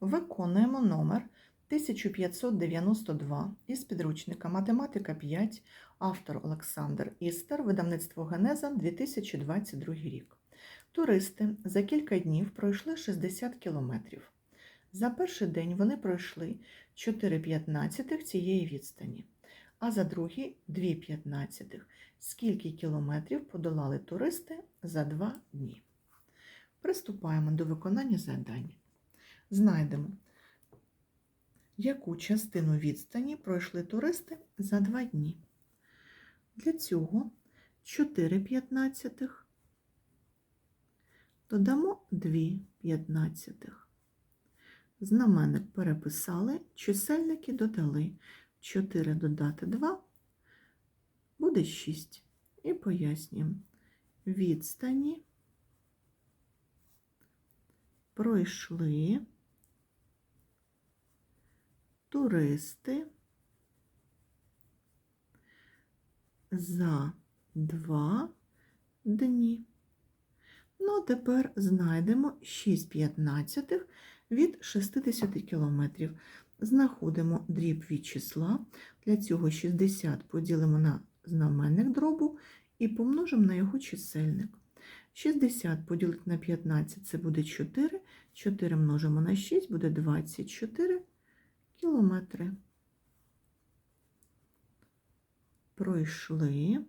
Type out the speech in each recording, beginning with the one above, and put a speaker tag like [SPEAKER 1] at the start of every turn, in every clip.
[SPEAKER 1] Виконуємо номер 1592 із підручника Математика 5, автор Олександр Істер, видавництво Генеза 2022 рік. Туристи за кілька днів пройшли 60 кілометрів. За перший день вони пройшли 4,15 цієї відстані, а за другий 2,15. Скільки кілометрів подолали туристи за два дні? Приступаємо до виконання завдань. Знайдемо, яку частину відстані пройшли туристи за два дні. Для цього 4 п'ятнадцятих додамо 2 п'ятнадцятих. Знаменник переписали, чисельники додали. 4 додати 2 буде 6. І пояснюємо. Відстані пройшли туристи за два дні. Ну, а тепер знайдемо 6 п'ятнадцятих від 60 кілометрів. Знаходимо дріб від числа. Для цього 60 поділимо на знаменник дробу і помножимо на його чисельник. 60 поділити на 15 це буде 4. 4 множимо на 6 буде 24 кілометри. Пройшли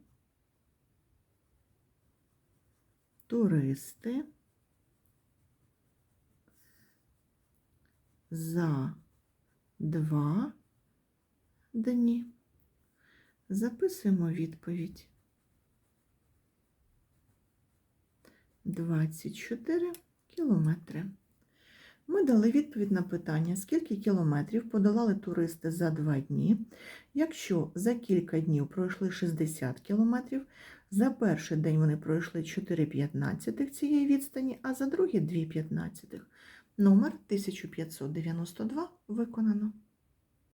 [SPEAKER 1] туристи за два дні. Записуємо відповідь. 24 кілометри. Ми дали відповідь на питання, скільки кілометрів подолали туристи за два дні. Якщо за кілька днів пройшли 60 кілометрів, за перший день вони пройшли 4,15 цієї відстані, а за другий 2,15. Номер 1592 виконано.